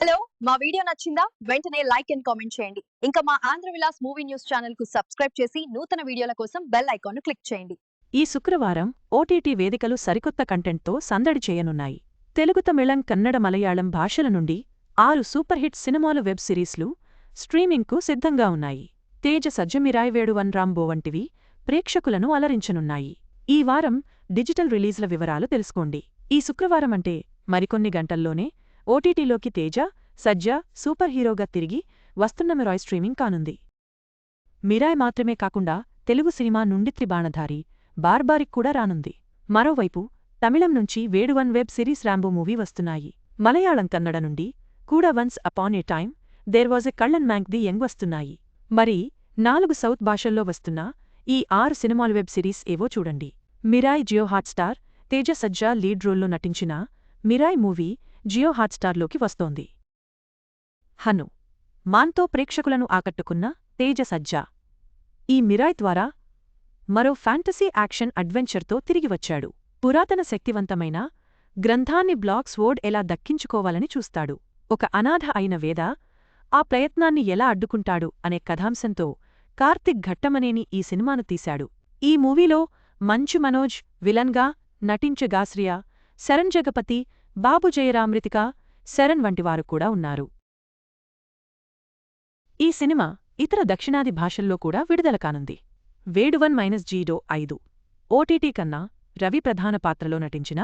Hello మా video నచ్చిందా? వెంటనే లైక్ అండ్ కామెంట్ చేయండి. ఇంకా మా ఆంధ్ర విలాస్ మూవీ న్యూస్ ఛానల్కు సబ్స్క్రైబ్ చేసి నూతన వీడియోల కోసం బెల్ ఐకాన్ క్లిక్ చేయండి. ఈ శుక్రవారం ఓటీటీ వేదికలు సరికొత్త కంటెంట్తో సందడి చేయనున్నాయి. తెలుగు తమిళం కన్నడ మలయాళం భాషల నుండి ఆరు సూపర్ హిట్ సినిమాలు వెబ్ సిరీస్లు స్ట్రీమింగ్కు సిద్ధంగా ఉన్నాయి. తేజ సజ్జమిరాయ్ వేడువన్ రాంబో వంటివి ప్రేక్షకులను అలరించనున్నాయి. ఈ వారం డిజిటల్ రిలీజ్ల వివరాలు తెలుసుకోండి. ఈ శుక్రవారం అంటే మరికొన్ని గంటల్లోనే ఓటీటీలోకి తేజ సజ్జ సూపర్ హీరోగా తిరిగి వస్తున్న మిరాయ్ స్ట్రీమింగ్ కానుంది. మిరాయ్ మాత్రమే కాకుండా తెలుగు సినిమా నుండి త్రిబాణధారి బార్బారిక్ కూడా రానుంది. మరోవైపు తమిళం నుంచి Veduvan web series Rambo movie వస్తున్నాయి. మలయాళం కన్నడ నుండి కూడా once upon a time there was a Kallan monk the young వస్తున్నాయి. మరి నాలుగు సౌత్ భాషల్లో వస్తున్న ఈ ఆరు సినిమాలు వెబ్ సిరీస్ ఏవో చూడండి. మిరాయ్ జియో హాట్స్టార్ తేజ సజ్జా లీడ్ రోల్లో నటించిన మిరాయ్ మూవీ జియో హాట్స్టార్లోకి వస్తోంది. హను మాన్తో ప్రేక్షకులను ఆకట్టుకున్న తేజ సజ్జా. ఈ మిరాయ్ ద్వారా మరో ఫ్యాంటసీ యాక్షన్ అడ్వెంచర్తో తిరిగి వచ్చాడు. పురాతన శక్తివంతమైన గ్రంథాన్ని బ్లాక్స్ వోర్డ్ ఎలా దక్కించుకోవాలని చూస్తాడు. ఒక అనాథ అయిన వేద ఆ ప్రయత్నాన్ని ఎలా అడ్డుకుంటాడు అనే కథాంశంతో కార్తిక్ ఘట్టమనేని ఈ సినిమాను తీశాడు. ఈ మూవీలో మంచు మనోజ్ విలన్గా నటించగాశ్రియ శరణ్ జగపతి బాబు జయరామృతిక శరణ్ వంటివారు కూడా ఉన్నారు. ఈ సినిమా ఇతర దక్షిణాది భాషల్లో కూడా విడుదల కానుంది. వేడువన్ మైనస్ జీరో ఐదు. ఓటీటీ కన్నా రవి ప్రధాన పాత్రలో నటించిన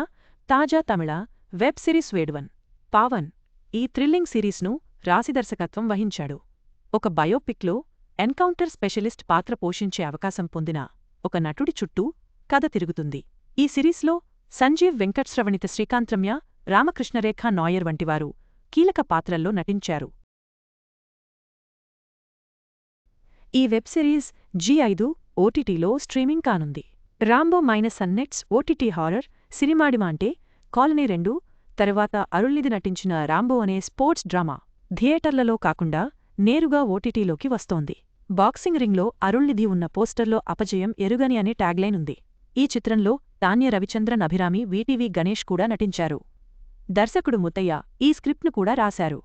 తాజా తమిళ వెబ్ సిరీస్ వేడువన్ పావన్ ఈ థ్రిల్లింగ్ సిరీస్ను రాశిదర్శకత్వం వహించాడు. ఒక బయోపిక్లో ఎన్కౌంటర్ స్పెషలిస్ట్ పాత్ర పోషించే అవకాశం పొందిన ఒక నటుడి చుట్టూ కథ తిరుగుతుంది. ఈ సిరీస్లో సంజీవ్ వెంకట్శ్రవణిత శ్రీకాంత్రమ్య రామకృష్ణరేఖ నాయర్ వంటివారు కీలక పాత్రల్లో నటించారు. ఈ వెబ్ సిరీస్ జీ ఐదు ఓటీటీలో స్ట్రీమింగ్ కానుంది. రాంబో మైనస్ అన్నెట్స్ ఓటీటీ హారర్ సినిమాడిమా అంటే కాలనీ రెండు తరువాత అరుళ్ళిది నటించిన రాంబో అనే స్పోర్ట్స్ డ్రామా థియేటర్లలో కాకుండా నేరుగా ఓటీటీలోకి వస్తోంది. బాక్సింగ్ రింగ్లో అరుళ్ళిది ఉన్న పోస్టర్లో అపజయం ఎరుగని అనే ట్యాగ్లైన్ ఉంది. ఈ చిత్రంలో తాన్య రవిచంద్రన్ అభిరామి వీటీవీ గణేష్ కూడా నటించారు. దర్శకుడు ముత్తయ్య ఈ స్క్రిప్ట్ను కూడా రాశారు.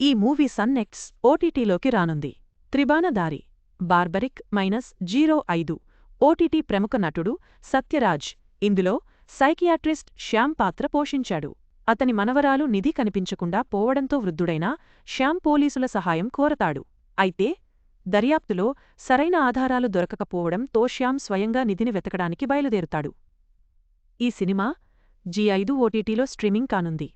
ఈ మూవీ సన్నెక్ట్స్ ఓటీటీలోకి రానుంది. త్రిబాణదారి బార్బరిక్ మైనస్ జీరో ఐదు ఓటీటీ ప్రముఖ నటుడు సత్యరాజ్. ఇందులో సైకియాట్రిస్ట్ శ్యామ్ పాత్ర పోషించాడు. అతని మనవరాలు నిధి కనిపించకుండా పోవడంతో వృద్ధుడైన శ్యామ్ పోలీసుల సహాయం కోరతాడు. అయితే దర్యాప్తులో సరైన ఆధారాలు దొరకకపోవడంతో శ్యామ్ స్వయంగా నిధిని వెతకడానికి బయలుదేరుతాడు. ఈ సినిమా జీ ఐదు ఓటీటీలో స్ట్రీమింగ్ కానుంది.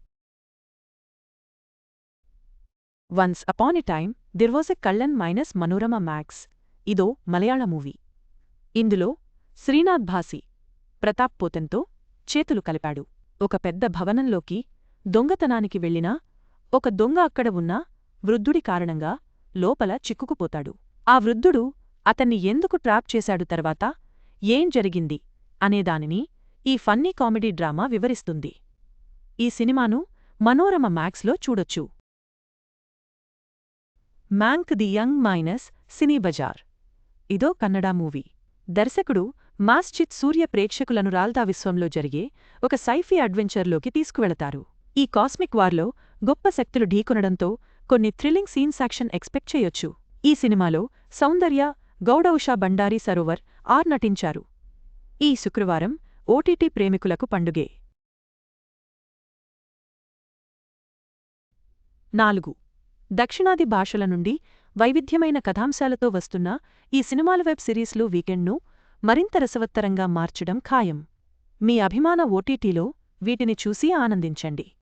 Once upon a time there was a Kallan minus Manorama max. ఇదో మలయాళ మూవీ. ఇందులో శ్రీనాథ్ భాసి ప్రతాప్ పోతెంతో చేతులు కలిపాడు. ఒక పెద్ద భవనంలోకి దొంగతనానికి వెళ్ళినా ఒక దొంగ అక్కడ ఉన్న వృద్ధుడి కారణంగా లోపల చిక్కుకుపోతాడు. ఆ వృద్ధుడు అతన్ని ఎందుకు ట్రాప్ చేశాడు తర్వాత ఏం జరిగింది అనేదానిని ఈ ఫన్నీ కామెడీ డ్రామా వివరిస్తుంది. ఈ సినిమాను మనోరమ మ్యాక్స్లో చూడొచ్చు. Monk the young minus cine bazaar. ఇదో కన్నడ మూవీ. దర్శకుడు మాస్చిత్ సూర్య ప్రేక్షకులను రాల్దా విశ్వంలో జరిగే ఒక సైఫీ అడ్వెంచర్లోకి తీసుకువెళతారు. ఈ కాస్మిక్ వార్లో గొప్ప శక్తులు ఢీకొనడంతో కొన్ని థ్రిల్లింగ్ సీన్స్ యాక్షన్ ఎక్స్పెక్ట్ చేయొచ్చు. ఈ సినిమాలో సౌందర్య గౌడౌషా బండారీ సరోవర్ ఆర్ నటించారు. ఈ శుక్రవారం ఓటీటీ ప్రేమికులకు పండుగే. నాలుగు. దక్షిణాది భాషల నుండి వైవిధ్యమైన కథాంశాలతో వస్తున్న ఈ సినిమాల వెబ్ సిరీస్లు వీకెండ్ను మరింత రసవత్తరంగా మార్చడం ఖాయం. మీ అభిమాన ఓటీటీలో వీటిని చూసి ఆనందించండి.